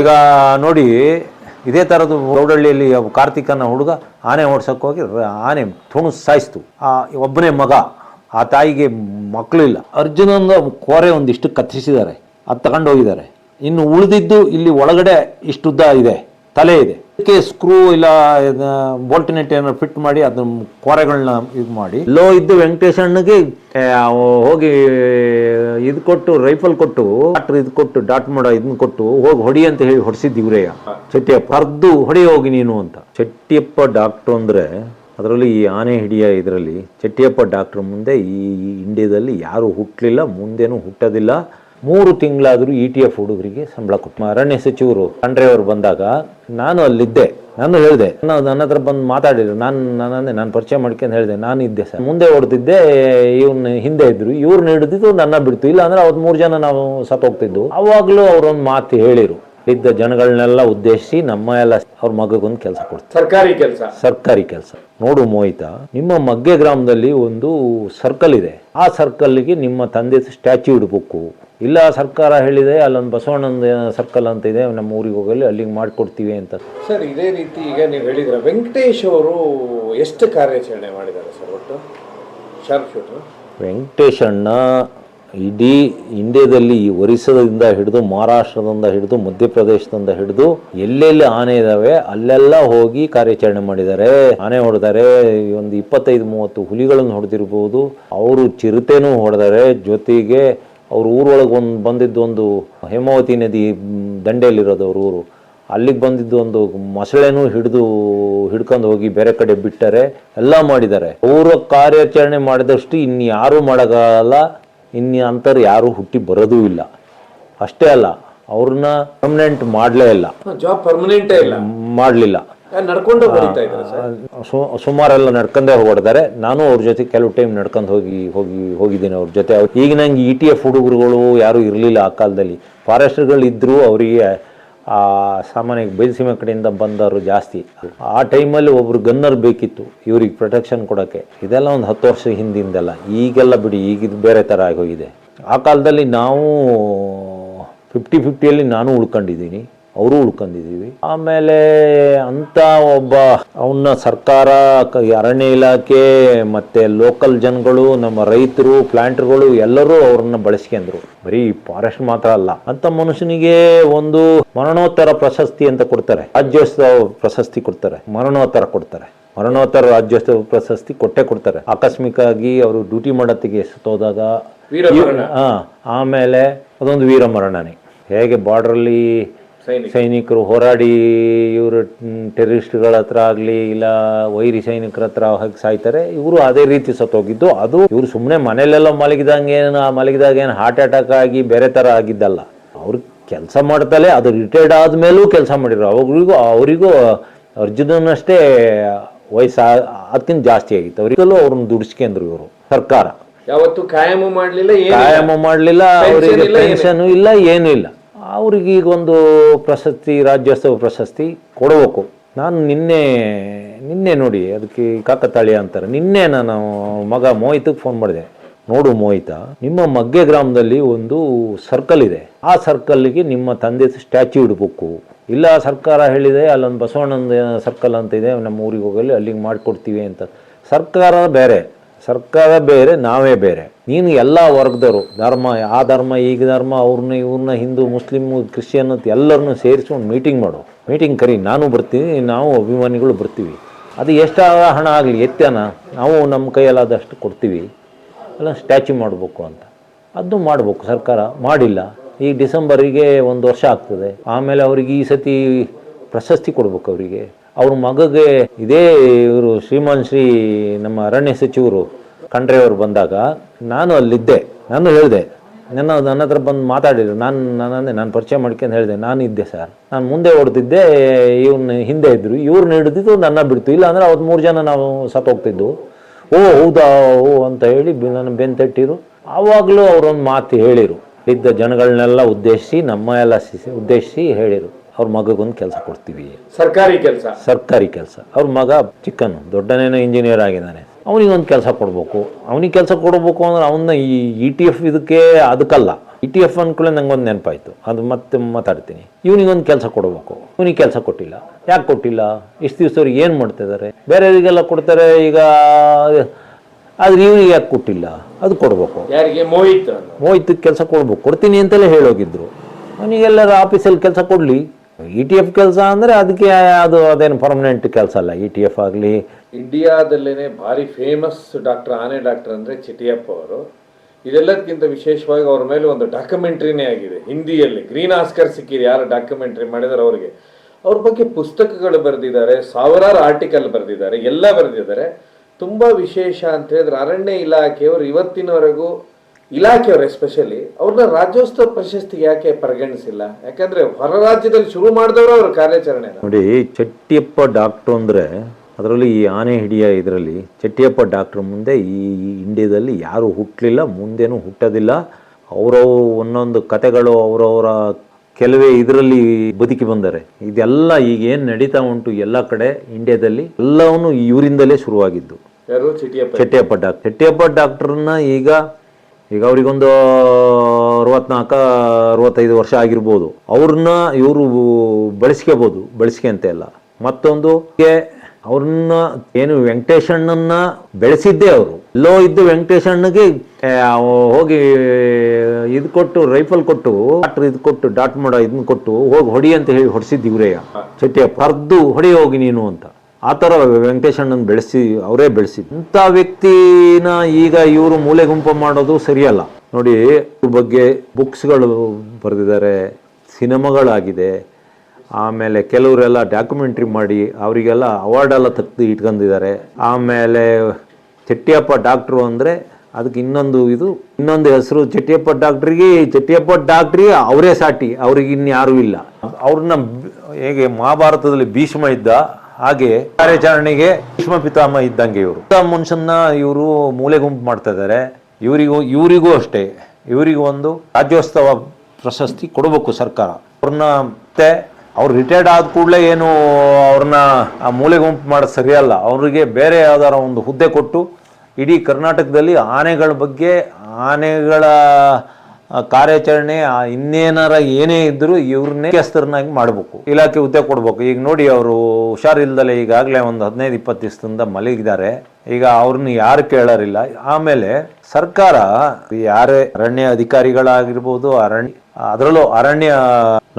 ಈಗ ನೋಡಿ, ಇದೇ ಥರದ್ದು ಗೌಡಹಳ್ಳಿಯಲ್ಲಿ ಕಾರ್ತಿಕ್ ಕಾರ್ತಿಕನ ಹುಡುಗ ಆನೆ ಓಡ್ಸೋಕೆ ಹೋಗಿ ಆನೆ ತುಣು ಸಾಯಿಸ್ತು. ಆ ಒಬ್ಬನೇ ಮಗ, ಆ ತಾಯಿಗೆ ಮಕ್ಕಳಿಲ್ಲ. ಅರ್ಜುನನ ಕೋರೆ ಒಂದಿಷ್ಟು ಕತ್ತರಿಸಿದ್ದಾರೆ, ಅದು ತಗೊಂಡು ಹೋಗಿದ್ದಾರೆ. ಇನ್ನು ಉಳಿದಿದ್ದು ಇಲ್ಲಿ ಒಳಗಡೆ ಇಷ್ಟುದ್ದ ಇದೆ, ತಲೆ ಇದೆ. ಅದಕ್ಕೆ ಸ್ಕ್ರೂ ಇಲ್ಲ ಬೋಲ್ಟಿನೆಟ್ ಏನೋ ಫಿಟ್ ಮಾಡಿ ಅದನ್ನ ಕೊರೆಗಳನ್ನ ಇದು ಮಾಡಿ. ಲೋ ಇದ್ದು ವೆಂಕಟೇಶಣ್ಣಗೆ ಹೋಗಿ ಇದು ಕೊಟ್ಟು ರೈಫಲ್ ಕೊಟ್ಟು ಡಾಕ್ಟರ್ ಇದು ಕೊಟ್ಟು ಡಾಟ್ ಮಾಡೋ ಇದನ್ನ ಕೊಟ್ಟು ಹೋಗಿ ಹೊಡಿ ಅಂತ ಹೇಳಿ ಹೊಡಿಸಿದ್ದು ಇವರೇ ಚಟ್ಟಿಯಪ್ಪ ಕರ್ದು ಹೊಡಿ ಹೋಗಿ ನೀನು ಅಂತ. ಚಟ್ಟಿಯಪ್ಪ ಡಾಕ್ಟ್ರು ಅಂದ್ರೆ ಅದರಲ್ಲಿ ಈ ಆನೆ ಹಿಡಿಯ ಇದರಲ್ಲಿ ಚಟ್ಟಿಯಪ್ಪ ಡಾಕ್ಟ್ರ್ ಮುಂದೆ ಈ ಇಂಡಿಯಾದಲ್ಲಿ ಯಾರು ಹುಟ್ಟಲಿಲ್ಲ ಮುಂದೇನು ಹುಟ್ಟೋದಿಲ್ಲ. ಮೂರು ತಿಂಗಳಾದರೂ ಇ ಟಿ ಎಫ್ ಹುಡುಗರಿಗೆ ಸಂಬಳ ಕೊಟ್ಟು. ಅರಣ್ಯ ಸಚಿವರು ಖಂಡ್ರೆಯವರು ಬಂದಾಗ ನಾನು ಅಲ್ಲಿದ್ದೆ. ನಾನು ಹೇಳಿದೆ ನಾನು ನನ್ನ ಹತ್ರ ಬಂದು ಮಾತಾಡಿದ್ರು ನಾನು ನಾನು ನಾನು ಪರಿಚಯ ಮಾಡ್ಕೊಂಡು ಹೇಳಿದೆ. ನಾನು ಇದ್ದೆ ಸರ್. ಮುಂದೆ ಹೊಡೆದಿದ್ದೆ ಇವ್ನ ಹಿಂದೆ ಇದ್ರು. ಇವ್ರನ್ನ ಹಿಡಿದಿದ್ದು ನನ್ನ ಬಿಡ್ತು. ಇಲ್ಲ ಅಂದ್ರೆ ಅವತ್ತು ಮೂರು ಜನ ನಾವು ಸತ್ತೋಗ್ತಿದ್ದು ಅವಾಗಲೂ ಅವ್ರೊಂದು ಮಾತು ಹೇಳಿರು. ಇದ್ದ ಜನಗಳನ್ನೆಲ್ಲ ಉದ್ದೇಶಿಸಿ ನಮ್ಮ ಎಲ್ಲ ಅವ್ರ ಮಗಗೊಂದು ಕೆಲಸ ಕೊಡ್ತಾರೆ ಸರ್ಕಾರಿ ಕೆಲಸ. ಸರ್ಕಾರಿ ಕೆಲಸ. ನೋಡು ಮೋಹಿತ ನಿಮ್ಮ ಮಗ್ಗೆ ಗ್ರಾಮದಲ್ಲಿ ಒಂದು ಸರ್ಕಲ್ ಇದೆ. ಆ ಸರ್ಕಲ್ಗೆ ನಿಮ್ಮ ತಂದೆ ಸ್ಟ್ಯಾಚ್ಯೂ ಇಡಬೇಕು. ಇಲ್ಲ ಸರ್ಕಾರ ಹೇಳಿದೆ ಅಲ್ಲೊಂದು ಬಸವಣ್ಣನ ಸರ್ಕಲ್ ಅಂತ ಇದೆ ನಮ್ಮ ಊರಿಗೆ ಹೋಗಲಿ ಅಲ್ಲಿಗೆ ಮಾಡಿಕೊಡ್ತೀವಿ ಅಂತ. ಸರ್ ಇದೇ ರೀತಿ ಈಗ ನೀವು ಹೇಳಿದ್ರೆ ವೆಂಕಟೇಶ್ ಅವರು ಎಷ್ಟು ಕಾರ್ಯಾಚರಣೆ ಮಾಡಿದ್ದಾರೆ ಸರ್ ಒಟ್ಟು? ಶಾರ್ಪ್ ಶೂಟರ್ ವೆಂಕಟೇಶ್ ಅಣ್ಣ ಇಡೀ ಇಂಡಿಯಾದಲ್ಲಿ ಈ ಒರಿಸ್ಸಾದಿಂದ ಹಿಡಿದು ಮಹಾರಾಷ್ಟ್ರದಿಂದ ಹಿಡಿದು ಮಧ್ಯಪ್ರದೇಶದಿಂದ ಹಿಡಿದು ಎಲ್ಲೆಲ್ಲಿ ಆನೆ ಇದಾವೆ, ಅಲ್ಲೆಲ್ಲ ಹೋಗಿ ಕಾರ್ಯಾಚರಣೆ ಮಾಡಿದ್ದಾರೆ. ಆನೆ ಹೊಡೆದಾರೆ ಒಂದು ಇಪ್ಪತ್ತೈದು, ಮೂವತ್ತು ಹುಲಿಗಳನ್ನು ಹೊಡೆದಿರ್ಬೋದು. ಅವರು ಚಿರತೆನೂ ಹೊಡೆದಾರೆ. ಜೊತೆಗೆ ಅವ್ರ ಊರೊಳಗೆ ಒಂದು ಬಂದಿದ್ದು ಒಂದು ಹೇಮಾವತಿ ನದಿ ದಂಡೆಯಲ್ಲಿರೋದು ಅವ್ರ ಊರು. ಅಲ್ಲಿಗೆ ಬಂದಿದ್ದು ಒಂದು ಮೊಸಳೆನೂ ಹಿಡಿದು ಹಿಡ್ಕೊಂಡು ಹೋಗಿ ಬೇರೆ ಕಡೆ ಬಿಟ್ಟರೆ ಎಲ್ಲ ಮಾಡಿದ್ದಾರೆ. ಅವರ ಕಾರ್ಯಾಚರಣೆ ಮಾಡಿದಷ್ಟು ಇನ್ಯಾರೂ ಮಾಡೋಕ್ಕಾಗಲ್ಲ. ಇನ್ನು ಅಂಥವ್ರು ಯಾರೂ ಹುಟ್ಟಿ ಬರೋದೂ ಇಲ್ಲ. ಅಷ್ಟೇ ಅಲ್ಲ ಅವ್ರನ್ನ ಪರ್ಮನೆಂಟ್ ಮಾಡಲೇ ಇಲ್ಲ. ಜಾಬ್ ಪರ್ಮನೆಂಟ್ ಇಲ್ಲ. ಮಾಡಲಿಲ್ಲ. ನಡ್ಕೊಂಡು ಸರ್? ಸುಮಾರೆಲ್ಲ ನಡ್ಕೊಂಡೇ ಹೊಡೆದಾರೆ ನಾನು ಅವ್ರ ಜೊತೆ ಕೆಲವು ಟೈಮ್ ನಡ್ಕೊಂಡು ಹೋಗಿ ಹೋಗಿ ಹೋಗಿದ್ದೀನಿ ಅವ್ರ ಜೊತೆ. ಈಗ ನಂಗೆ ಇ ಟಿ ಎಫ್ ಹುಡುಗರುಗಳು ಯಾರೂ ಇರಲಿಲ್ಲ ಆ ಕಾಲದಲ್ಲಿ. ಫಾರೆಸ್ಟ್ಗಳು ಇದ್ದರೂ ಅವರಿಗೆ ಆ ಸಾಮಾನ್ಯ ಬಯಲುಸೀಮೆ ಕಡೆಯಿಂದ ಬಂದವರು ಜಾಸ್ತಿ. ಆ ಟೈಮಲ್ಲಿ ಒಬ್ರು ಗನ್ನರ್ ಬೇಕಿತ್ತು, ಇವ್ರಿಗೆ ಪ್ರೊಟೆಕ್ಷನ್ ಕೊಡೋಕ್ಕೆ. ಇದೆಲ್ಲ ಒಂದು ಹತ್ತು ವರ್ಷ ಹಿಂದಿಂದೆಲ್ಲ. ಈಗೆಲ್ಲ ಬಿಡಿ ಈಗ ಬೇರೆ ಥರ ಆಗಿ ಹೋಗಿದೆ. ಆ ಕಾಲದಲ್ಲಿ ನಾವು ಫಿಫ್ಟಿ ಫಿಫ್ಟಿಯಲ್ಲಿ ನಾನು ಉಳ್ಕೊಂಡಿದ್ದೀನಿ. ಅವರು ಉಳ್ಕೊಂಡಿದ್ದೀವಿ. ಆಮೇಲೆ ಅಂತ ಒಬ್ಬ ಅವನ್ನ ಸರ್ಕಾರ ಅರಣ್ಯ ಇಲಾಖೆ ಮತ್ತೆ ಲೋಕಲ್ ಜನಗಳು ನಮ್ಮ ರೈತರು ಪ್ಲಾಂಟ್ಗಳು ಎಲ್ಲರೂ ಅವ್ರನ್ನ ಬಳಸ್ಕೊಂಡ್ರು ಬರೀ ಫಾರೆಸ್ಟ್ ಮಾತ್ರ ಅಲ್ಲ. ಅಂತ ಮನುಷ್ಯನಿಗೆ ಒಂದು ಮರಣೋತ್ತರ ಪ್ರಶಸ್ತಿ ಅಂತ ಕೊಡ್ತಾರೆ. ರಾಜ್ಯೋತ್ಸವ ಪ್ರಶಸ್ತಿ ಕೊಡ್ತಾರೆ. ಮರಣೋತ್ತರ ಕೊಡ್ತಾರೆ. ಮರಣೋತ್ತರ ರಾಜ್ಯೋತ್ಸವ ಪ್ರಶಸ್ತಿ ಕೊಟ್ಟೆ ಕೊಡ್ತಾರೆ. ಆಕಸ್ಮಿಕವಾಗಿ ಅವರು ಡ್ಯೂಟಿ ಮಾಡೋತ್ತಿಗೆ ಸತ್ತೋದಾಗ ಆಮೇಲೆ ಅದೊಂದು ವೀರಮರಣನೆ. ಹೇಗೆ ಬಾರ್ಡ್ರಲ್ಲಿ ಸೈನಿಕರು. ಹೋರಾಡಿ ಇವರು ಟೆರರಿಸ್ಟ್ಗಳ ಹತ್ರ ಆಗಲಿ ಇಲ್ಲ ವೈರಿ ಸೈನಿಕರ ಹತ್ರ ಹಾಗೆ ಸಾಯ್ತಾರೆ. ಇವರು ಅದೇ ರೀತಿ ಸತ್ತೋಗಿದ್ದು. ಅದು ಇವರು ಸುಮ್ಮನೆ ಮನೇಲೆಲ್ಲ ಮಲಗಿದಂಗೆ ಏನು ಮಲಗಿದಾಗ ಏನು ಹಾರ್ಟ್ ಅಟ್ಯಾಕ್ ಆಗಿ ಬೇರೆ ಥರ ಆಗಿದ್ದಲ್ಲ. ಅವ್ರು ಕೆಲಸ ಮಾಡ್ತಲೇ ಅದು ರಿಟೈರ್ಡ್ ಆದಮೇಲೂ ಕೆಲಸ ಮಾಡಿದ್ರು. ಅವ್ರಿಗೂ ಅವರಿಗೂ ಅರ್ಜುನಷ್ಟೇ ವಯಸ್ಸು ಅದಕ್ಕಿಂತ ಜಾಸ್ತಿ ಆಗಿತ್ತು. ಅವರಿಗಲ್ಲೂ ಅವ್ರನ್ನ ದುಡಿಸ್ಕೊಂಡ್ರು ಇವರು ಸರ್ಕಾರ. ಯಾವತ್ತು ಕಾಯಮು ಮಾಡಲಿಲ್ಲ ಕಾಯಮು ಮಾಡಲಿಲ್ಲ ಅವರಿಗೆ ಪೆನ್ಷನ್ ಇಲ್ಲ ಏನೂ ಇಲ್ಲ. ಅವ್ರಿಗೆ ಈಗ ಒಂದು ಪ್ರಶಸ್ತಿ, ರಾಜ್ಯೋತ್ಸವ ಪ್ರಶಸ್ತಿ ಕೊಡಬೇಕು. ನಾನು ನಿನ್ನೆ ನಿನ್ನೆ ನೋಡಿ, ಅದಕ್ಕೆ ಕಾಕತಾಳೀಯ ಅಂತಾರೆ. ನಿನ್ನೆ ನಾನು ಮಗ ಮೋಹಿತಕ್ಕೆ ಫೋನ್ ಮಾಡಿದೆ. ನೋಡು ಮೋಹಿತ, ನಿಮ್ಮ ಮಗ್ಗೆ ಗ್ರಾಮದಲ್ಲಿ ಒಂದು ಸರ್ಕಲ್ ಇದೆ. ಆ ಸರ್ಕಲ್ಗೆ ನಿಮ್ಮ ತಂದೆ ಸ್ಟ್ಯಾಚ್ಯೂ ಇಡಬೇಕು. ಇಲ್ಲ ಸರ್ಕಾರ ಹೇಳಿದೆ, ಅಲ್ಲೊಂದು ಬಸವಣ್ಣನ ಸರ್ಕಲ್ ಅಂತ ಇದೆ, ನಮ್ಮ ಊರಿಗೆ ಹೋಗಲಿ, ಅಲ್ಲಿಗೆ ಮಾಡಿಕೊಡ್ತೀವಿ ಅಂತ. ಸರ್ಕಾರ ಬೇರೆ. ಸರ್ಕಾರ ಬೇರೆ, ನಾವೇ ಬೇರೆ. ನೀನು ಎಲ್ಲ ವರ್ಗದವರು, ಧರ್ಮ, ಆ ಧರ್ಮ, ಈಗ ಧರ್ಮ, ಅವ್ರನ್ನ, ಇವ್ರನ್ನ, ಹಿಂದೂ, ಮುಸ್ಲಿಮ್, ಕ್ರಿಶ್ಚಿಯನ್ ಅಂತ ಎಲ್ಲರನ್ನೂ ಸೇರಿಸ್ಕೊಂಡು ಮೀಟಿಂಗ್ ಮಾಡು. ಮೀಟಿಂಗ್ ಕರಿ, ನಾನು ಬರ್ತೀನಿ, ನಾವು ಅಭಿಮಾನಿಗಳು ಬರ್ತೀವಿ. ಅದು ಎಷ್ಟಾದ ಹಣ ಆಗಲಿ ಎತ್ತನ ನಾವು ನಮ್ಮ ಕೈಯಲ್ಲಾದಷ್ಟು ಕೊಡ್ತೀವಿ. ಎಲ್ಲ ಸ್ಟ್ಯಾಚು ಮಾಡಬೇಕು ಅಂತ. ಅದನ್ನು ಮಾಡಬೇಕು, ಸರ್ಕಾರ ಮಾಡಿಲ್ಲ. ಈಗ ಡಿಸೆಂಬರಿಗೆ ಒಂದು ವರ್ಷ ಆಗ್ತದೆ. ಆಮೇಲೆ ಅವರಿಗೆ ಈ ಸತಿ ಪ್ರಶಸ್ತಿ ಕೊಡ್ಬೇಕು ಅವರಿಗೆ. ಅವ್ರ ಮಗಗೆ ಇದೇ ಇವರು ಶ್ರೀಮಾನ್ ಶ್ರೀ ನಮ್ಮ ಅರಣ್ಯ ಸಚಿವರು ಖಂಡ್ರೆ ಅವರು ಬಂದಾಗ ನಾನು ಅಲ್ಲಿದ್ದೆ, ನಾನು ಹೇಳಿದೆ, ನನ್ನ ನನ್ನ ಹತ್ರ ಬಂದು ಮಾತಾಡಿದ್ರು. ನಾನು ನಾನೇ ನಾನು ಪರಿಚಯ ಮಾಡ್ಕೊಂಡು ಹೇಳಿದೆ, ನಾನು ಇದ್ದೆ ಸರ್. ನಾನು ಮುಂದೆ ಹೊಡೆದಿದ್ದೆ ಇವ್ನ ಹಿಂದೆ ಇದ್ದರು ಇವ್ರನ್ನ ಹಿಡಿದಿದ್ದು ನನ್ನ ಬಿಡ್ತು. ಇಲ್ಲ ಅಂದ್ರೆ ಅವತ್ತು ಮೂರು ಜನ ನಾವು ಸತ್ತೋಗ್ತಿದ್ದು ಓ, ಹೌದಾ, ಓ ಅಂತ ಹೇಳಿ ನನ್ನ ಬೆನ್ ತಟ್ಟಿರು. ಆವಾಗಲೂ ಅವರೊಂದು ಮಾತು ಹೇಳಿರು. ಇದ್ದ ಜನಗಳನ್ನೆಲ್ಲ ಉದ್ದೇಶಿಸಿ, ನಮ್ಮ ಎಲ್ಲ ಉದ್ದೇಶಿಸಿ ಹೇಳಿರು. ಅವ್ರ ಮಗಗೊಂದು ಕೆಲಸ ಕೊಡ್ತೀವಿ. ಸರ್ಕಾರಿ ಕೆಲಸ. ಸರ್ಕಾರಿ ಕೆಲಸ. ಅವ್ರ ಮಗ ಚಿಕ್ಕನು ದೊಡ್ಡನೇನೋ ಇಂಜಿನಿಯರ್ ಆಗಿದ್ದಾನೆ. ಅವನಿಗೊಂದು ಕೆಲಸ ಕೊಡಬೇಕು. ಅವನಿಗೆ ಕೆಲಸ ಕೊಡಬೇಕು ಅಂದ್ರೆ ಅವನ್ನ ಈ ಇ ಟಿ ಎಫ್ ಇದಕ್ಕೆ ಅದಕ್ಕಲ್ಲ. ಇ ಟಿ ಎಫ್ ಅಂದ್ಕೊಳ್ಳೆ ನಂಗೊಂದು ನೆನಪಾಯ್ತು. ಅದು ಮತ್ತೆ ಮಾತಾಡ್ತೀನಿ. ಇವನಿಗೊಂದು ಕೆಲಸ ಕೊಡಬೇಕು. ಇವನಿಗೆ ಕೆಲಸ ಕೊಟ್ಟಿಲ್ಲ. ಯಾಕೆ ಕೊಟ್ಟಿಲ್ಲ? ಇಷ್ಟು ದಿವಸವ್ರಿಗೆ ಏನು ಮಾಡ್ತಿದ್ದಾರೆ? ಬೇರೆಯವರಿಗೆಲ್ಲ ಕೊಡ್ತಾರೆ ಈಗ ಆದ್ರೆ ಇವನಿಗೆ ಯಾಕೆ ಕೊಟ್ಟಿಲ್ಲ? ಅದು ಕೊಡಬೇಕು. ಯಾರಿಗೆ? ಮೋಹಿತ್. ಮೋಹಿತ್ ಕೆಲಸ ಕೊಡ್ಬೇಕು. ಕೊಡ್ತೀನಿ ಅಂತಲೇ ಹೇಳೋಗಿದ್ರು. ಅವನಿಗೆಲ್ಲರ ಆಫೀಸಲ್ಲಿ ಕೆಲಸ ಕೊಡಲಿ. ಇ ಟಿ ಎಫ್ ಕೆಲಸ ಅಂದರೆ ಅದಕ್ಕೆ ಅದು ಅದೇನು ಪರ್ಮನೆಂಟ್ ಕೆಲಸ ಅಲ್ಲ ಇ ಟಿ ಎಫ್ ಆಗಲಿ. ಇಂಡಿಯಾದಲ್ಲೇ ಭಾರಿ ಫೇಮಸ್ ಡಾಕ್ಟರ್ ಆನೆ ಡಾಕ್ಟರ್ ಅಂದ್ರೆ ಚಿಟಿಯಪ್ಪ ಅವರು. ಇದೆಲ್ಲದಕ್ಕಿಂತ ವಿಶೇಷವಾಗಿ ಅವ್ರ ಮೇಲೆ ಒಂದು ಡಾಕ್ಯುಮೆಂಟ್ರಿನೇ ಆಗಿದೆ, ಹಿಂದಿಯಲ್ಲಿ. ಗ್ರೀನ್ ಆಸ್ಕರ್ ಸಿಕ್ಕಿದೆ, ಯಾರು ಡಾಕ್ಯುಮೆಂಟ್ರಿ ಮಾಡಿದಾರೆ ಅವರಿಗೆ. ಅವ್ರ ಬಗ್ಗೆ ಪುಸ್ತಕಗಳು ಬರೆದಿದ್ದಾರೆ, ಸಾವಿರಾರು ಆರ್ಟಿಕಲ್ ಬರೆದಿದ್ದಾರೆ, ಎಲ್ಲ ಬರೆದಿದ್ದಾರೆ. ತುಂಬ ವಿಶೇಷ ಅಂತ ಹೇಳಿದ್ರೆ ಅರಣ್ಯ ಇಲಾಖೆಯವರು ಇವತ್ತಿನವರೆಗೂ ಇಲಾಖೆಯವರು ಎಸ್ಪೆಷಲಿ ಅವ್ರನ್ನ ರಾಜ್ಯೋತ್ಸವ ಪ್ರಶಸ್ತಿ ಯಾಕೆ ಪರಿಗಣಿಸಿಲ್ಲ? ಯಾಕಂದ್ರೆ ಹೊರ ರಾಜ್ಯದಲ್ಲಿ ಶುರು ಮಾಡಿದವರು ಅವ್ರ ಕಾರ್ಯಾಚರಣೆ ನೋಡಿ ಚಟ್ಟಿಯಪ್ಪ ಡಾಕ್ಟ್ರು ಅಂದ್ರೆ ಅದರಲ್ಲಿ ಈ ಆನೆ ಹಿಡಿಯ ಇದರಲ್ಲಿ ಚಟ್ಟಿಯಪ್ಪ ಡಾಕ್ಟರ್ ಮುಂದೆ ಈ ಇಂಡಿಯಾದಲ್ಲಿ ಯಾರು ಹುಟ್ಟಲಿಲ್ಲ ಮುಂದೇನೂ ಹುಟ್ಟೋದಿಲ್ಲ. ಅವರವ ಒಂದೊಂದು ಕತೆಗಳು ಅವರವರ ಕೆಲವೇ ಇದರಲ್ಲಿ ಬದುಕಿ ಬಂದರೆ. ಇದೆಲ್ಲ ಈಗ ಏನು ನಡೀತಾ ಉಂಟು ಎಲ್ಲ ಕಡೆ ಇಂಡಿಯಾದಲ್ಲಿ ಎಲ್ಲವನ್ನು ಇವರಿಂದಲೇ ಶುರುವಾಗಿದ್ದು. ಯಾರು? ಚಿಟಿಯಪ್ಪ. ಚಟ್ಟಿಯಪ್ಪ ಡಾಕ್ಟರ್ ಚಟ್ಟಿಯಪ್ಪ ಡಾಕ್ಟ್ರನ್ನ ಈಗ ಈಗ ಅವರಿಗೊಂದು ಅರವತ್ನಾಲ್ಕ ಅರವತ್ತೈದು ವರ್ಷ ಆಗಿರ್ಬೋದು. ಅವ್ರನ್ನ ಇವರು ಬಳಸ್ಕೋಬೋದು ಅಂತ ಇಲ್ಲ ಮತ್ತೊಂದು ಅವ್ರನ್ನ ಏನು ವೆಂಕಟೇಶಣ್ಣನ್ನ ಬೆಳೆಸಿದ್ದೇ ಅವರು. ಎಲ್ಲೋ ಇದ್ದು ವೆಂಕಟೇಶಣ್ಣಗೆ ಹೋಗಿ ಇದು ಕೊಟ್ಟು ರೈಫಲ್ ಕೊಟ್ಟು ಡಾಕ್ಟರ್ ಇದು ಕೊಟ್ಟು ಡಾಟ್ ಮಾಡೋ ಇದನ್ನ ಕೊಟ್ಟು ಹೋಗಿ ಹೊಡಿ ಅಂತ ಹೇಳಿ ಹೊಡಿಸಿದ್ದು ಇವರೇ ಪರ್ದು ಹೊಡಿ ಹೋಗಿ ನೀನು ಅಂತ. ಆ ಥರ ವೆಂಕಟೇಶಣ್ಣನ ಬೆಳೆಸಿ, ಅವರೇ ಬೆಳೆಸಿ ಇಂಥ ವ್ಯಕ್ತಿನ ಈಗ ಇವರು ಮೂಲೆ ಗುಂಪು ಮಾಡೋದು ಸರಿಯಲ್ಲ. ನೋಡಿ ಬಗ್ಗೆ ಬುಕ್ಸ್ಗಳು ಬರೆದಿದ್ದಾರೆ, ಸಿನಿಮಾಗಳಾಗಿದೆ. ಆಮೇಲೆ ಕೆಲವರೆಲ್ಲ ಡಾಕ್ಯುಮೆಂಟ್ರಿ ಮಾಡಿ, ಅವರಿಗೆಲ್ಲ ಅವಾರ್ಡೆಲ್ಲ ತೆಗ್ದು ಇಟ್ಕೊಂಡಿದ್ದಾರೆ ಆಮೇಲೆ ಚಟ್ಟಿಯಪ್ಪ ಡಾಕ್ಟ್ರು ಅಂದರೆ ಅದಕ್ಕೆ ಇನ್ನೊಂದು ಇದು, ಇನ್ನೊಂದು ಹೆಸರು ಚಟ್ಟಿಯಪ್ಪ ಡಾಕ್ಟ್ರಿಗೆ ಚಟ್ಟಿಯಪ್ಪ ಡಾಕ್ಟ್ರಿಗೆ ಅವರೇ ಸಾಟಿ, ಅವ್ರಿಗೆ ಇನ್ಯಾರೂ ಇಲ್ಲ. ಅವ್ರನ್ನ ಹೇಗೆ ಮಹಾಭಾರತದಲ್ಲಿ ಭೀಷ್ಮ ಇದ್ದ ಹಾಗೆ ಕಾರ್ಯಾಚರಣೆಗೆ ಭೀಷ್ಮ ಪಿತಾಮ ಇದ್ದಂಗೆ ಇವರು. ಮನುಷ್ಯನ್ನ ಇವರು ಮೂಲೆ ಗುಂಪು ಮಾಡ್ತಾ ಇದ್ದಾರೆ. ಇವರಿಗೂ ಇವರಿಗೂ ಅಷ್ಟೇ. ಇವರಿಗೂ ಒಂದು ರಾಜ್ಯೋತ್ಸವ ಪ್ರಶಸ್ತಿ ಕೊಡಬೇಕು ಸರ್ಕಾರ. ಅವ್ರನ್ನ ಮತ್ತೆ ಅವ್ರು ರಿಟೈರ್ಡ್ ಆದ ಕೂಡಲೇ ಏನು ಅವ್ರನ್ನ ಆ ಮೂಲೆ ಗುಂಪು ಮಾಡೋದು ಸರಿಯಲ್ಲ. ಅವರಿಗೆ ಬೇರೆ ಯಾವ್ದಾರ ಒಂದು ಹುದ್ದೆ ಕೊಟ್ಟು ಇಡೀ ಕರ್ನಾಟಕದಲ್ಲಿ ಆನೆಗಳ ಬಗ್ಗೆ, ಆನೆಗಳ ಕಾರ್ಯಾಚರಣೆ ಇನ್ನೇನಾರ ಏನೇ ಇದ್ದರೂ ಇವ್ರನ್ನೇ ಕೆಸ್ತರನ್ನಾಗಿ ಮಾಡಬೇಕು. ಇಲಾಖೆ ಹುದ್ದೆ ಕೊಡ್ಬೇಕು. ಈಗ ನೋಡಿ ಅವರು ಹುಷಾರಿಲ್ದಲೆ ಈಗಾಗಲೇ ಒಂದು ಹದಿನೈದು ಇಪ್ಪತ್ತು ದಿವಸದಿಂದ ಮಲಗಿದ್ದಾರೆ. ಈಗ ಅವ್ರನ್ನ ಯಾರು ಕೇಳೋರಿಲ್ಲ. ಆಮೇಲೆ ಸರ್ಕಾರ ಯಾರೇ ಅರಣ್ಯ ಅಧಿಕಾರಿಗಳಾಗಿರ್ಬೋದು, ಅರಣ್ಯ, ಅದರಲ್ಲೂ ಅರಣ್ಯ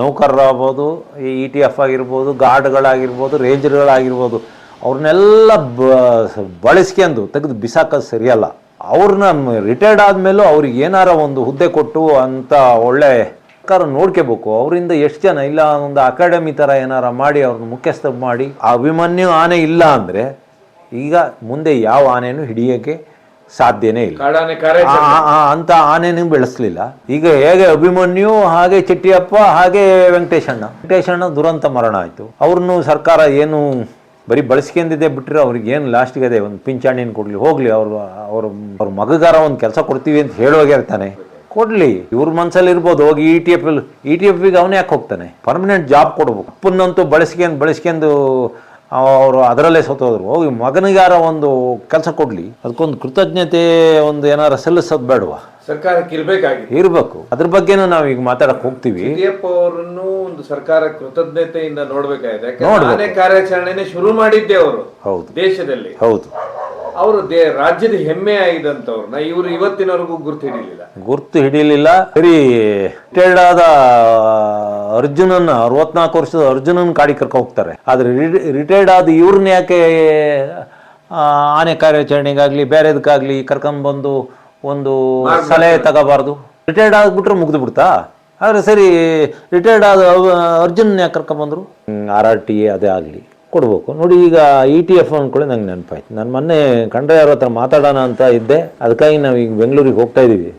ನೌಕರರಾಗ್ಬೋದು, ಈ ಇ ಟಿ ಎಫ್ ಆಗಿರ್ಬೋದು, ಗಾರ್ಡ್ಗಳಾಗಿರ್ಬೋದು, ರೇಂಜರ್ಗಳಾಗಿರ್ಬೋದು, ಅವ್ರನ್ನೆಲ್ಲ ಬ, ಬಳಸ್ಕೊಂಡು ತೆಗೆದು ಬಿಸಾಕೋದು ಸರಿಯಲ್ಲ. ಅವ್ರನ್ನ ರಿಟೈರ್ಡ್ ಆದಮೇಲೂ ಅವ್ರಿಗೆ ಏನಾರ ಒಂದು ಹುದ್ದೆ ಕೊಟ್ಟು ಅಂತ ಒಳ್ಳೆ ಸರ್ಕಾರ ನೋಡ್ಕೋಬೇಕು. ಅವರಿಂದ ಎಷ್ಟು ಜನ ಇಲ್ಲ ಒಂದು ಅಕಾಡೆಮಿ ಥರ ಏನಾರ ಮಾಡಿ ಅವ್ರನ್ನ ಮುಖ್ಯಸ್ಥ ಮಾಡಿ ಆ ಅಭಿಮನ್ಯು ಆನೆ ಇಲ್ಲ ಅಂದರೆ ಈಗ ಮುಂದೆ ಯಾವ ಆನೆನೂ ಹಿಡಿಯೋಕ್ಕೆ ಸಾಧ್ಯನೇ ಇಲ್ಲ. ಅಂತ ಆನೆನೂ ಬೆಳೆಸಲಿಲ್ಲ. ಈಗ ಹೇಗೆ ಅಭಿಮನ್ಯು ಹಾಗೆ ಚಿಟ್ಟಿಯಪ್ಪ ಹಾಗೆ ವೆಂಕಟೇಶಣ್ಣ ವೆಂಕಟೇಶಣ್ಣ ದುರಂತ ಮರಣ ಆಯಿತು. ಅವ್ರನ್ನು ಸರ್ಕಾರ ಏನು ಬರೀ ಬಳಸ್ಕೊಂಡಿದ್ದೆ ಬಿಟ್ಟರೆ ಅವ್ರಿಗೆ ಏನು ಲಾಸ್ಟ್ಗೆ ಅದೇ ಒಂದು ಪಿಂಚಾಣಿನ ಕೊಡಲಿ, ಹೋಗಲಿ, ಅವರು ಅವರು, ಅವ್ರ ಮಗಗಾರ ಒಂದು ಕೆಲಸ ಕೊಡ್ತೀವಿ ಅಂತ ಹೇಳೋಗಿರ್ತಾನೆ ಕೊಡಲಿ, ಇವ್ರ ಮನಸ್ಸಲ್ಲಿ ಇರ್ಬೋದು, ಹೋಗಿ E T F E T ಎಫ್ಗೆ ಅವನೇ ಯಾಕೆ ಹೋಗ್ತಾನೆ? ಪರ್ಮನೆಂಟ್ ಜಾಬ್ ಕೊಡ್ಬೇಕು. ಅಪ್ಪನ್ನಂತೂ ಬಳಸ್ಕೊಂಡು ಬಳಸ್ಕೊಂಡು ಅವರು ಅದರಲ್ಲೇ ಸತ್ತೋದ್ರು. ಹೋಗಿ ಮಗನಿಗಾರ ಒಂದು ಕೆಲಸ ಕೊಡಲಿ. ಅದಕ್ಕೊಂದು ಕೃತಜ್ಞತೆ, ಒಂದು ಏನಾರ ಸಲ್ಲಿಸೋದು ಬೇಡವಾ? ಸರ್ಕಾರಕ್ಕೆ ಇರಬೇಕಾಗಿದೆ ಇರಬೇಕು. ಅದ್ರ ಬಗ್ಗೆನೂ ನಾವು ಈಗ ಮಾತಾಡಕ್ ಹೋಗ್ತೀವಿ. ಯಡಿಯೂರಪ್ಪ ಅವರನ್ನು ಒಂದು ಸರ್ಕಾರ ಕೃತಜ್ಞತೆಯಿಂದ ನೋಡ್ಬೇಕಾಗಿದೆ. ಯಾಕಂದ್ರೆ ಆನೆ ಕಾರ್ಯಾಚರಣೆನೆ ಶುರು ಮಾಡಿದ್ದೆ ಅವರು ಹೌದು. ದೇಶದಲ್ಲಿ. ಹೌದು. ಅವರು ದೇ ರಾಜ್ಯದ ಹೆಮ್ಮೆ ಆಗಿದಂತವ್ರನ್ನ ಇವರು ಇವತ್ತಿನವರೆಗೂ ಗುರ್ತು ಹಿಡಿಲಿಲ್ಲ. ಗುರ್ತು ಹಿಡಿಯಲಿಲ್ಲ ಸರಿ ರಿಟೈರ್ಡ್ ಆದ ಅರ್ಜುನನ್ ಅರವತ್ನಾಲ್ಕು ವರ್ಷದ ಅರ್ಜುನನ್ ಕಾಡಿ ಕರ್ಕೊ ಹೋಗ್ತಾರೆ. ಆದ್ರೆ ರಿಟೈರ್ಡ್ ಆದ ಇವ್ರನ್ನ ಯಾಕೆ ಆ, ಆನೆ ಕಾರ್ಯಾಚರಣೆಗಾಗ್ಲಿ ಬೇರೆದಕ್ಕಾಗ್ಲಿ ಕರ್ಕೊಂಬಂದು ಒಂದು ಸಲಹೆ ತಗೋಬಾರ್ದು. ರಿಟೈರ್ಡ್ ಆಗ್ಬಿಟ್ರೆ ಮುಗ್ದು ಬಿಡ್ತಾ? ಆದ್ರೆ ಸರಿ ರಿಟೈರ್ಡ್ ಆದ ಅರ್ಜುನ್ ಯಾಕೆ ಕರ್ಕೊಂಬಂದ್ರು ಆರ್ ಆರ್ ಟಿ ಅದೇ ಆಗಲಿ. ಕೊಡ್ಬೇಕು. ನೋಡಿ ಈಗ ಇ ಟಿ ಎಫ್ ಅಂದ್ಕೊಳ್ಳಿ ನಂಗೆ ನೆನಪಾಯ್ತು. ನಾನು ಮೊನ್ನೆ ಕಂಡ್ರೆ ಅವ್ರ ಹತ್ರ ಮಾತಾಡೋಣ ಅಂತ ಇದ್ದೆ. ಅದಕ್ಕಾಗಿ ನಾವು ಈಗ ಬೆಂಗಳೂರಿಗೆ ಹೋಗ್ತಾ ಇದ್ದೀವಿ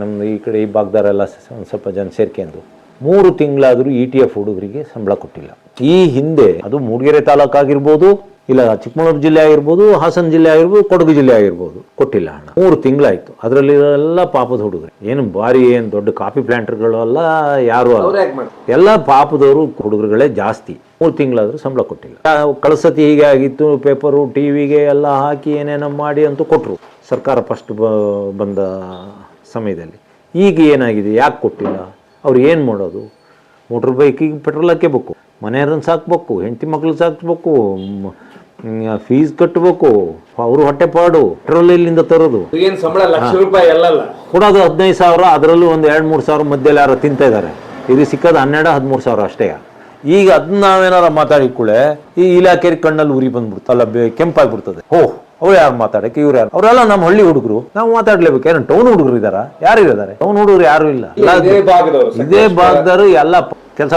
ನಮ್ಮದು ಈ ಕಡೆ ಈ ಭಾಗದಾರೆಲ್ಲ ಒಂದು ಸ್ವಲ್ಪ ಜನ ಸೇರ್ಕೊಂಡು ಮೂರು ತಿಂಗಳಾದರೂ ಇ ಟಿ ಎಫ್ ಹುಡುಗರಿಗೆ ಸಂಬಳ ಕೊಟ್ಟಿಲ್ಲ. ಈ ಹಿಂದೆ ಅದು ಮೂಡಿಗೆರೆ ತಾಲೂಕು ಆಗಿರ್ಬೋದು ಇಲ್ಲ ಚಿಕ್ಕಮಗಳೂರು ಜಿಲ್ಲೆ ಆಗಿರ್ಬೋದು ಹಾಸನ ಜಿಲ್ಲೆ ಆಗಿರ್ಬೋದು ಕೊಡಗು ಜಿಲ್ಲೆ ಆಗಿರ್ಬೋದು ಕೊಟ್ಟಿಲ್ಲ ಹಣ. ಮೂರು ತಿಂಗಳಾಯಿತು. ಅದರಲ್ಲಿ ಎಲ್ಲ ಪಾಪದ ಹುಡುಗರು. ಏನು ಭಾರಿ ಏನು ದೊಡ್ಡ ಕಾಫಿ ಪ್ಲಾಂಟರ್ಗಳು ಅಲ್ಲ ಯಾರು ಅಲ್ಲ. ಎಲ್ಲ ಪಾಪದವರು ಹುಡುಗರುಗಳೇ ಜಾಸ್ತಿ. ಮೂರು ತಿಂಗಳಾದರೂ ಸಂಬಳ ಕೊಟ್ಟಿಲ್ಲ. ಕಳಸತಿ ಹೀಗೆ ಆಗಿತ್ತು ಪೇಪರು ಟಿ ವಿಗೆ ಎಲ್ಲ ಹಾಕಿ ಏನೇನೋ ಮಾಡಿ ಅಂತೂ ಕೊಟ್ಟರು ಸರ್ಕಾರ ಫಸ್ಟ್ ಬಂದ ಸಮಯದಲ್ಲಿ. ಈಗ ಏನಾಗಿದೆ ಯಾಕೆ ಕೊಟ್ಟಿಲ್ಲ? ಅವ್ರು ಏನು ಮಾಡೋದು? ಮೋಟ್ರ್ ಬೈಕಿಗೆ ಪೆಟ್ರೋಲ್ ಹಾಕೇಬೇಕು ಮನೆಯವ್ರನ್ನ ಸಾಕ್ಬೇಕು ಹೆಂಡತಿ ಮಕ್ಳು ಸಾಕ್ಬೇಕು ಫೀಸ್ ಕಟ್ಟಬೇಕು ಅವರು ಹೊಟ್ಟೆಪಾಡು ಪೆಟ್ರೋಲ್ ಇಲ್ಲಿಂದ ತರೋದು. ಏನ್ ಸಂಬಳ ಲಕ್ಷ ರೂಪಾಯಿ ಎಲ್ಲಲ್ಲ. ಕೊಡೋದು ಹದಿನೈದು ಸಾವಿರ ಅದರಲ್ಲೂ ಒಂದು ಎರಡು ಮೂರು ಸಾವಿರ ಮಧ್ಯದಲ್ಲಿ ಯಾರು ತಿಂತಾ ಇದ್ದಾರೆ ಇದು ಸಿಕ್ಕೋದು ಹನ್ನೆರಡು ಹದಿಮೂರು ಸಾವಿರ ಅಷ್ಟೇ. ಈಗ ಅದನ್ನ ನಾವೇನಾರ ಮಾತಾಡಿ ಕೂಡ ಈ ಇಲಾಖೆ ಕಣ್ಣಲ್ಲಿ ಉರಿ ಬಂದ್ಬಿಡ್ತು ಅಲ್ಲ ಕೆಂಪಾಗ್ಬಿಡ್ತದೆ. ಓಹ್ ಅವ್ರು ಯಾರು ಮಾತಾಡಕ್ಕೆ ಇವ್ರು ಯಾರು? ಅವರೆಲ್ಲ ನಮ್ಮ ಹಳ್ಳಿ ಹುಡುಗರು ನಾವು ಮಾತಾಡ್ಲೇಬೇಕು. ಏನು ಟೌನ್ ಹುಡುಗರು ಇದಾರ ಯಾರು ಇದ್ದಾರೆ ಟೌನ್ ಹುಡುಗರು ಯಾರು ಇಲ್ಲ. ಇದೇ ಭಾಗದವರು ಎಲ್ಲ ಕೆಲಸ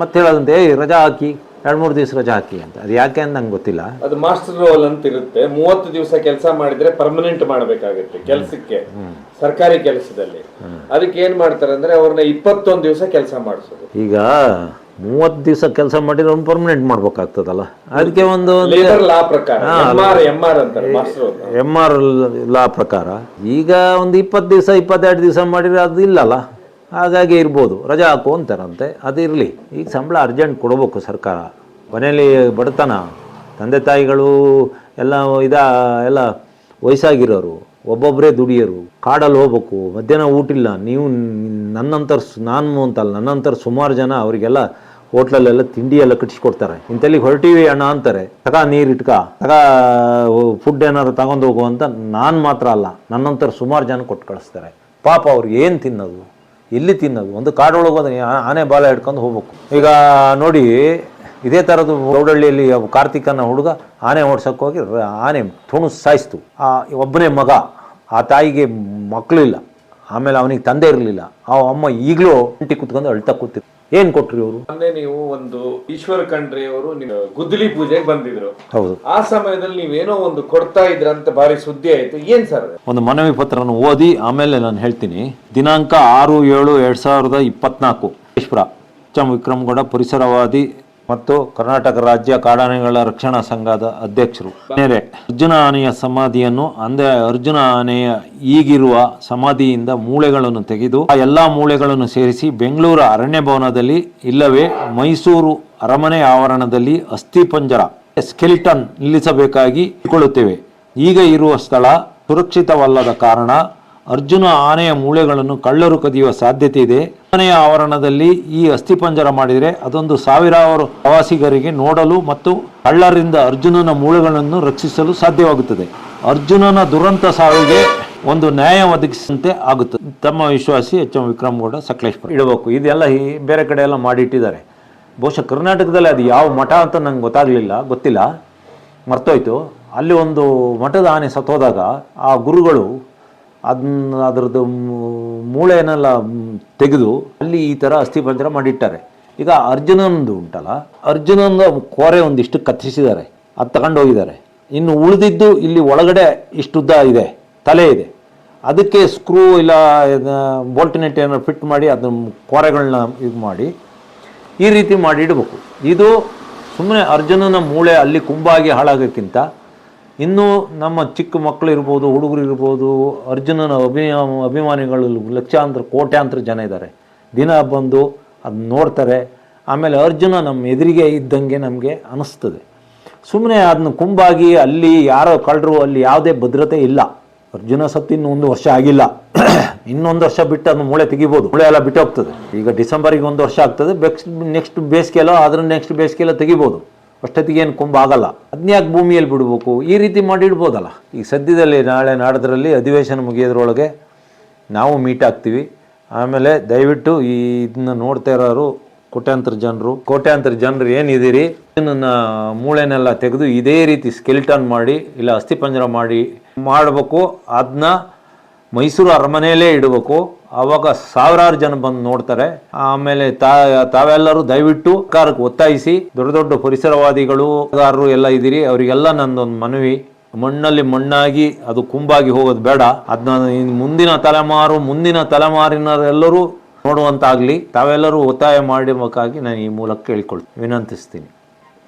ಮತ್ತೆ ಹೇಳದಂತೆ "ಏಯ್, ರಜಾ ಹಾಕಿ. ಎರಡು ಮೂರು ದಿವಸ ರಜಾ ಹಾಕಿ ಅಂತ. ಅದು ಯಾಕೆ ಅಂತ ನಂಗೆ ಗೊತ್ತಿಲ್ಲ. ಅದು ಮಾಸ್ಟರ್ ರೋಲ್ ಅಂತ ಇರುತ್ತೆ. ಮೂವತ್ತು ದಿವಸ ಕೆಲಸ ಮಾಡಿದ್ರೆ ಪರ್ಮನೆಂಟ್ ಮಾಡಬೇಕಾಗುತ್ತೆ ಕೆಲಸಕ್ಕೆ ಸರ್ಕಾರಿ ಕೆಲಸದಲ್ಲಿ. ಅದಕ್ಕೆ ಏನ್ ಮಾಡ್ತಾರೆ ಅಂದ್ರೆ ಅವ್ರನ್ನ ಇಪ್ಪತ್ತೊಂದು ದಿವಸ ಕೆಲಸ ಮಾಡಿಸೋದು. ಈಗ ಮೂವತ್ತು ದಿವಸ ಕೆಲಸ ಮಾಡಿದ್ರೆ ಅವ್ನು ಪರ್ಮನೆಂಟ್ ಮಾಡ್ಬೇಕಾಗ್ತದಲ್ಲ. ಅದಕ್ಕೆ ಒಂದು ಲೇಬರ್ ಲಾ ಪ್ರಕಾರ ಎಂ ಆರ್ ಎಂ ಆರ್ ಅಂತಾರೆ ಮಾಸ್ಟರ್ ಎಂ ಆರ್ ಲಾ ಪ್ರಕಾರ. ಈಗ ಒಂದು ಇಪ್ಪತ್ತು ದಿವಸ ಇಪ್ಪತ್ತೆರಡು ದಿವಸ ಮಾಡಿದ್ರೆ ಅದು ಇಲ್ಲಲ್ಲ. ಹಾಗಾಗಿ ಇರ್ಬೋದು. ರಜಾ ಹಾಕು ಅಂತಾರಂತೆ. ಅದು ಇರಲಿ. ಈಗ ಸಂಬಳ ಅರ್ಜೆಂಟ್ ಕೊಡಬೇಕು ಸರ್ಕಾರ. ಮನೆಯಲ್ಲಿ ಬಡತನ, ತಂದೆ ತಾಯಿಗಳು ಎಲ್ಲ ಇದ, ಎಲ್ಲ ವಯಸ್ಸಾಗಿರೋರು ಒಬ್ಬೊಬ್ಬರೇ ದುಡಿಯೋರು, ಕಾಡಲ್ಲಿ ಹೋಗ್ಬೇಕು, ಮಧ್ಯಾಹ್ನ ಊಟ ಇಲ್ಲ, ನೀವು ನನ್ನಂತರ ನಾನು ಅಂತಲ್ಲ ನನ್ನಂತರ ಸುಮಾರು ಜನ ಅವರಿಗೆಲ್ಲ ಹೋಟ್ಲಲ್ಲೆಲ್ಲ ತಿಂಡಿ ಎಲ್ಲ ಕಟ್ಟಿಸ್ಕೊಡ್ತಾರೆ. ಇಂತಲ್ಲಿ ಹೊರಟಿವಿ ಅಣ್ಣ ಅಂತಾರೆ, ತಗ ನೀರು ಇಟ್ಕ, ತಗ ಫುಡ್ ಏನಾದ್ರು ತಗೊಂಡು ಹೋಗು ಅಂತ ನಾನು ಮಾತ್ರ ಅಲ್ಲ ನನ್ನಂತರ ಸುಮಾರು ಜನ ಕೊಟ್ಟು ಕಳಿಸ್ತಾರೆ. ಪಾಪ ಅವ್ರಿಗೆ ಏನು ತಿನ್ನೋದು? ಎಲ್ಲಿ ತಿನ್ನೋದು. ಒಂದು ಕಾಡೊಳಗೆ ಹೋದ್ರೆ ಆನೆ ಬಾಲ ಹಿಡ್ಕೊಂಡು ಹೋಗ್ಬೇಕು. ಈಗ ನೋಡಿ, ಇದೇ ಥರದ್ದು ಗೌಡಹಳ್ಳಿಯಲ್ಲಿ ಕಾರ್ತಿಕನ ಹುಡುಗ ಆನೆ ಓಡ್ಸೋಕೆ ಹೋಗಿ ಆನೆ ತುಣು ಸಾಯಿಸ್ತು. ಆ ಒಬ್ಬನೇ ಮಗ, ಆ ತಾಯಿಗೆ ಮಕ್ಕಳಿಲ್ಲ ಆಮೇಲೆ ಅವನಿಗೆ ತಂದೆ ಇರಲಿಲ್ಲ. ಆ ಅಮ್ಮ ಈಗಲೂ ಇಂಟಿ ಕುತ್ಕೊಂಡು ಅಳ್ತಾ ಕೂತಿದ್ರು ಏನು ಕೊಟ್ರಿ ಅವರು ಮೊನ್ನೆ ನೀವು ಒಂದು ಈಶ್ವರ ಖಂಡ್ರಿ ಅವರು ಗುದ್ದಲಿ ಪೂಜೆಗೆ ಬಂದಿದ್ರು. ಹೌದು. ಆ ಸಮಯದಲ್ಲಿ ನೀವೇನೋ ಒಂದು ಕೊಡ್ತಾ ಇದ್ರಂತ ಭಾರಿ ಸುದ್ದಿ ಆಯ್ತು. ಏನ್ ಸರ್ ಒಂದು ಮನವಿ ಪತ್ರನ ಓದಿ ಆಮೇಲೆ ನಾನು ಹೇಳ್ತೀನಿ. ದಿನಾಂಕ ಆರು ಏಳು ಎರಡ್ ಸಾವಿರದ ಇಪ್ಪತ್ನಾಲ್ಕು. ಈಶ್ವರ ಎಚ್ ಎಂ ವಿಕ್ರಮಗೌಡ ಪರಿಸರವಾದಿ ಮತ್ತು ಕರ್ನಾಟಕ ರಾಜ್ಯ ಕಾಡಾನೆಗಳ ರಕ್ಷಣಾ ಸಂಘದ ಅಧ್ಯಕ್ಷರು. ಅರ್ಜುನ ಆನೆಯ ಸಮಾಧಿಯನ್ನು, ಅಂದರೆ ಅರ್ಜುನ ಆನೆಯ ಈಗಿರುವ ಸಮಾಧಿಯಿಂದ ಮೂಳೆಗಳನ್ನು ತೆಗೆದು, ಆ ಎಲ್ಲಾ ಮೂಳೆಗಳನ್ನು ಸೇರಿಸಿ ಬೆಂಗಳೂರು ಅರಣ್ಯ ಭವನದಲ್ಲಿ, ಇಲ್ಲವೇ ಮೈಸೂರು ಅರಮನೆ ಆವರಣದಲ್ಲಿ ಅಸ್ಥಿಪಂಜರ ಸ್ಕೆಲಿಟನ್ ನಿಲ್ಲಿಸಬೇಕಾಗಿ ಕೊಳ್ಳುತ್ತೇವೆ ಈಗ ಇರುವ ಸ್ಥಳ ಸುರಕ್ಷಿತವಲ್ಲದ ಕಾರಣ ಅರ್ಜುನ ಆನೆಯ ಮೂಳೆಗಳನ್ನು ಕಳ್ಳರು ಕದಿಯುವ ಸಾಧ್ಯತೆ ಇದೆ. ಆನೆಯ ಆವರಣದಲ್ಲಿ ಈ ಅಸ್ಥಿಪಂಜರ ಮಾಡಿದರೆ ಅದೊಂದು ಸಾವಿರಾರು ಪ್ರವಾಸಿಗರಿಗೆ ನೋಡಲು ಮತ್ತು ಕಳ್ಳರಿಂದ ಅರ್ಜುನನ ಮೂಳೆಗಳನ್ನು ರಕ್ಷಿಸಲು ಸಾಧ್ಯವಾಗುತ್ತದೆ. ಅರ್ಜುನನ ದುರಂತ ಸಾವಿಗೆ ಒಂದು ನ್ಯಾಯ ಒದಗಿಸಿದಂತೆ ಆಗುತ್ತದೆ. ತಮ್ಮ ವಿಶ್ವಾಸಿ ಎಚ್ ಎಂ ವಿಕ್ರಮಗೌಡ ಸಕಲೇಶ್ಪುರ ಇಡಬೇಕು. ಇದೆಲ್ಲ ಈ ಬೇರೆ ಕಡೆ ಎಲ್ಲ ಮಾಡಿಟ್ಟಿದ್ದಾರೆ. ಬಹುಶಃ ಕರ್ನಾಟಕದಲ್ಲಿ ಅದು ಯಾವ ಮಠ ಅಂತ ನಂಗೆ ಗೊತ್ತಾಗಲಿಲ್ಲ, ಗೊತ್ತಿಲ್ಲ. ಮರ್ತೋಯ್ತು. ಅಲ್ಲಿ ಒಂದು ಮಠದ ಆನೆ ಸತ್ತೋದಾಗ ಆ ಗುರುಗಳು ಅದನ್ನ ಅದರದ್ದು ಮೂಳೆಯನ್ನೆಲ್ಲ ತೆಗೆದು ಅಲ್ಲಿ ಈ ಥರ ಅಸ್ಥಿಪಂಜರ ಮಾಡಿಟ್ಟಾರೆ. ಈಗ ಅರ್ಜುನಂದು ಉಂಟಲ್ಲ ಅರ್ಜುನನ ಕೋರೆ ಒಂದಿಷ್ಟು ಕತ್ತರಿಸಿದ್ದಾರೆ ಅದು ತಗೊಂಡು ಹೋಗಿದ್ದಾರೆ. ಇನ್ನು ಉಳಿದಿದ್ದು ಇಲ್ಲಿ ಒಳಗಡೆ ಇಷ್ಟುದ್ದ ಇದೆ, ತಲೆ ಇದೆ. ಅದಕ್ಕೆ ಸ್ಕ್ರೂ ಇಲ್ಲ ಬೋಲ್ಟ್ ನೆಟ್ ಏನಾದ್ರು ಫಿಟ್ ಮಾಡಿ ಅದನ್ನ ಕೋರೆಗಳನ್ನ ಇದು ಮಾಡಿ ಈ ರೀತಿ ಮಾಡಿ ಇಡಬೇಕು. ಇದು ಸುಮ್ಮನೆ ಅರ್ಜುನನ ಮೂಳೆ ಅಲ್ಲಿ ಕುಂಬಾಗಿ ಹಾಳಾಗೋಕ್ಕಿಂತ ಇನ್ನೂ ನಮ್ಮ ಚಿಕ್ಕ ಮಕ್ಕಳು ಇರ್ಬೋದು, ಹುಡುಗರು ಇರ್ಬೋದು, ಅರ್ಜುನನ ಅಭಿಯ, ಅಭಿಮಾನಿಗಳು ಲಕ್ಷಾಂತರ, ಕೋಟ್ಯಾಂತರ ಜನ ಇದ್ದಾರೆ. ದಿನ ಬಂದು ಅದನ್ನ ನೋಡ್ತಾರೆ. ಆಮೇಲೆ ಅರ್ಜುನ ನಮ್ಮ ಎದುರಿಗೆ ಇದ್ದಂಗೆ ನಮಗೆ ಅನಿಸ್ತದೆ. ಸುಮ್ಮನೆ ಅದನ್ನ ಕುಂಬಾಗಿ ಅಲ್ಲಿ ಯಾರೋ ಕಳ್ಳರು ಅಲ್ಲಿ ಯಾವುದೇ ಭದ್ರತೆ ಇಲ್ಲ. ಅರ್ಜುನ ಸತ್ತು ಇನ್ನೂ ಒಂದು ವರ್ಷ ಆಗಿಲ್ಲ. ಇನ್ನೊಂದು ವರ್ಷ ಬಿಟ್ಟು ಅದನ್ನ ಮೂಳೆ ತೆಗಿಬೋದು. ಮೂಳೆ ಎಲ್ಲ ಬಿಟ್ಟು ಹೋಗ್ತದೆ ಈಗ ಡಿಸೆಂಬರಿಗೆ ಒಂದು ವರ್ಷ ಆಗ್ತದೆ. ಬೆಕ್ಸ್, ನೆಕ್ಸ್ಟ್ ಬೇಸಿಗೆಲ್ಲೋ ಅದ್ರ ನೆಕ್ಸ್ಟ್ ಬೇಸಿಗೆಲ್ಲ ತೆಗಿಬೋದು. ಅಷ್ಟೊತ್ತಿಗೆ ಏನು ಕೊಂಬ ಆಗಲ್ಲ ಅದನ್ಯಾಕೆ ಭೂಮಿಯಲ್ಲಿ ಬಿಡಬೇಕು? ಈ ರೀತಿ ಮಾಡಿ ಇಡ್ಬೋದಲ್ಲ. ಈ ಸದ್ಯದಲ್ಲಿ ನಾಳೆ ನಾಡದ್ರಲ್ಲಿ ಅಧಿವೇಶನ ಮುಗಿಯೋದ್ರೊಳಗೆ ನಾವು ಮೀಟ್ ಆಗ್ತೀವಿ. ಆಮೇಲೆ ದಯವಿಟ್ಟು ಈ ಇದನ್ನ ನೋಡ್ತಾ ಇರೋರು, ಕೋಟ್ಯಾಂತರ ಜನರು ಕೋಟ್ಯಾಂತರ ಜನರು ಏನಿದ್ದೀರಿ? ಇದನ್ನ ಮೂಳೆನೆಲ್ಲ ತೆಗೆದು ಇದೇ ರೀತಿ ಸ್ಕೆಲ್ಟನ್ ಮಾಡಿ, ಇಲ್ಲ ಅಸ್ಥಿಪಂಜರ ಮಾಡಿ ಮಾಡಬೇಕು. ಅದನ್ನ ಮೈಸೂರು ಅರಮನೆಯಲ್ಲೇ ಇಡಬೇಕು. ಆವಾಗ ಸಾವಿರಾರು ಜನ ಬಂದು ನೋಡ್ತಾರೆ. ಆಮೇಲೆ ತಾವೆಲ್ಲರೂ ದಯವಿಟ್ಟು ಸರ್ಕಾರಕ್ಕೆ ಒತ್ತಾಯಿಸಿ, ದೊಡ್ಡ ದೊಡ್ಡ ಪರಿಸರವಾದಿಗಳು ಎಲ್ಲ ಇದ್ದೀರಿ, ಅವರಿಗೆಲ್ಲ ನಂದೊಂದು ಮನವಿ. ಮಣ್ಣಲ್ಲಿ ಮಣ್ಣಾಗಿ, ಅದು ಕುಂಬಾಗಿ ಹೋಗೋದು ಬೇಡ. ಅದನ್ನ ಮುಂದಿನ ತಲೆಮಾರು, ಮುಂದಿನ ತಲೆಮಾರಿನರೆಲ್ಲರೂ ನೋಡುವಂತಾಗಲಿ. ತಾವೆಲ್ಲರೂ ಒತ್ತಾಯ ಮಾಡಬೇಕಾಗಿ ನಾನು ಈ ಮೂಲಕ ಕೇಳಿಕೊಳ್ತೀನಿ. ವಿನಂತಿಸ್ತೀನಿ.